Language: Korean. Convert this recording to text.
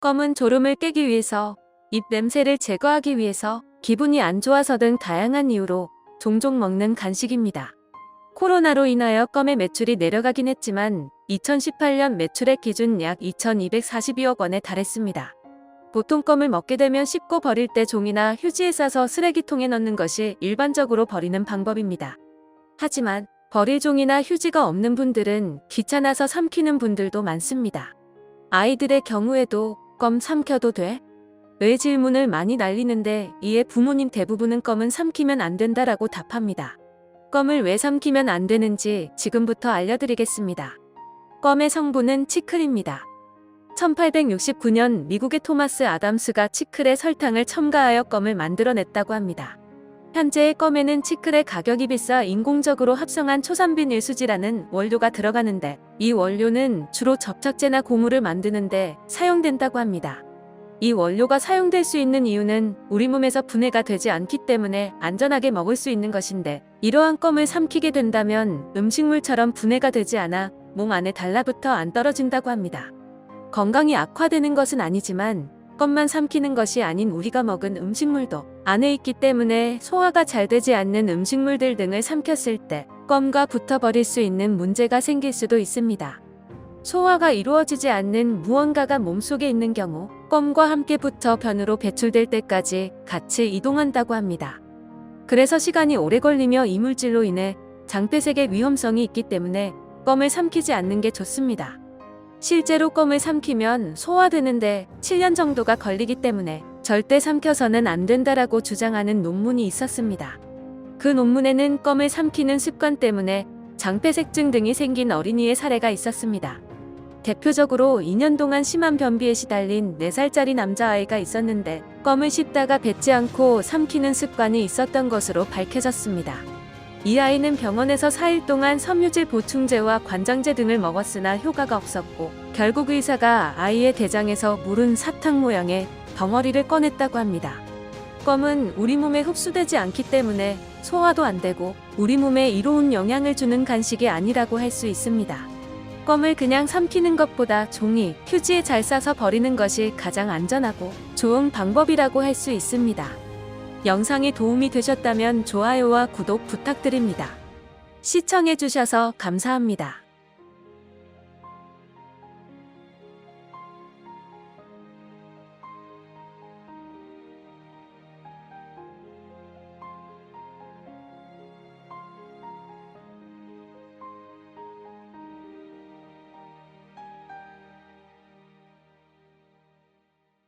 껌은 졸음을 깨기 위해서, 입 냄새를 제거하기 위해서, 기분이 안 좋아서 등 다양한 이유로 종종 먹는 간식입니다. 코로나로 인하여 껌의 매출이 내려가긴 했지만 2018년 매출액 기준 약 2,242억 원에 달했습니다. 보통 껌을 먹게 되면 씹고 버릴 때 종이나 휴지에 싸서 쓰레기통에 넣는 것이 일반적으로 버리는 방법입니다. 하지만 버릴 종이나 휴지가 없는 분들은 귀찮아서 삼키는 분들도 많습니다. 아이들의 경우에도 껌 삼켜도 돼? 왜 질문을 많이 날리는데 이에 부모님 대부분은 껌은 삼키면 안 된다라고 답합니다. 껌을 왜 삼키면 안 되는지 지금부터 알려드리겠습니다. 껌의 성분은 치클입니다. 1869년 미국의 토마스 아담스가 치클에 설탕을 첨가하여 껌을 만들어냈다고 합니다. 현재의 껌에는 치클의 가격이 비싸 인공적으로 합성한 초산비닐 수지라는 원료가 들어가는데 이 원료는 주로 접착제나 고무를 만드는데 사용된다고 합니다. 이 원료가 사용될 수 있는 이유는 우리 몸에서 분해가 되지 않기 때문에 안전하게 먹을 수 있는 것인데 이러한 껌을 삼키게 된다면 음식물처럼 분해가 되지 않아 몸 안에 달라붙어 안 떨어진다고 합니다. 건강이 악화되는 것은 아니지만 껌만 삼키는 것이 아닌 우리가 먹은 음식물도 안에 있기 때문에 소화가 잘 되지 않는 음식물들 등을 삼켰을 때 껌과 붙어버릴 수 있는 문제가 생길 수도 있습니다. 소화가 이루어지지 않는 무언가가 몸속에 있는 경우 껌과 함께 붙어 변으로 배출될 때까지 같이 이동한다고 합니다. 그래서 시간이 오래 걸리며 이물질로 인해 장폐색의 위험성이 있기 때문에 껌을 삼키지 않는 게 좋습니다. 실제로 껌을 삼키면 소화되는데 7년 정도가 걸리기 때문에 절대 삼켜서는 안 된다라고 주장하는 논문이 있었습니다. 그 논문에는 껌을 삼키는 습관 때문에 장폐색증 등이 생긴 어린이의 사례가 있었습니다. 대표적으로 2년 동안 심한 변비에 시달린 4살짜리 남자아이가 있었는데 껌을 씹다가 뱉지 않고 삼키는 습관이 있었던 것으로 밝혀졌습니다. 이 아이는 병원에서 4일 동안 섬유질 보충제와 관장제 등을 먹었으나 효과가 없었고 결국 의사가 아이의 대장에서 물은 사탕 모양의 덩어리를 꺼냈다고 합니다. 껌은 우리 몸에 흡수되지 않기 때문에 소화도 안 되고 우리 몸에 이로운 영향을 주는 간식이 아니라고 할 수 있습니다. 껌을 그냥 삼키는 것보다 종이, 휴지에 잘 싸서 버리는 것이 가장 안전하고 좋은 방법이라고 할 수 있습니다. 영상이 도움이 되셨다면 좋아요와 구독 부탁드립니다. 시청해주셔서 감사합니다.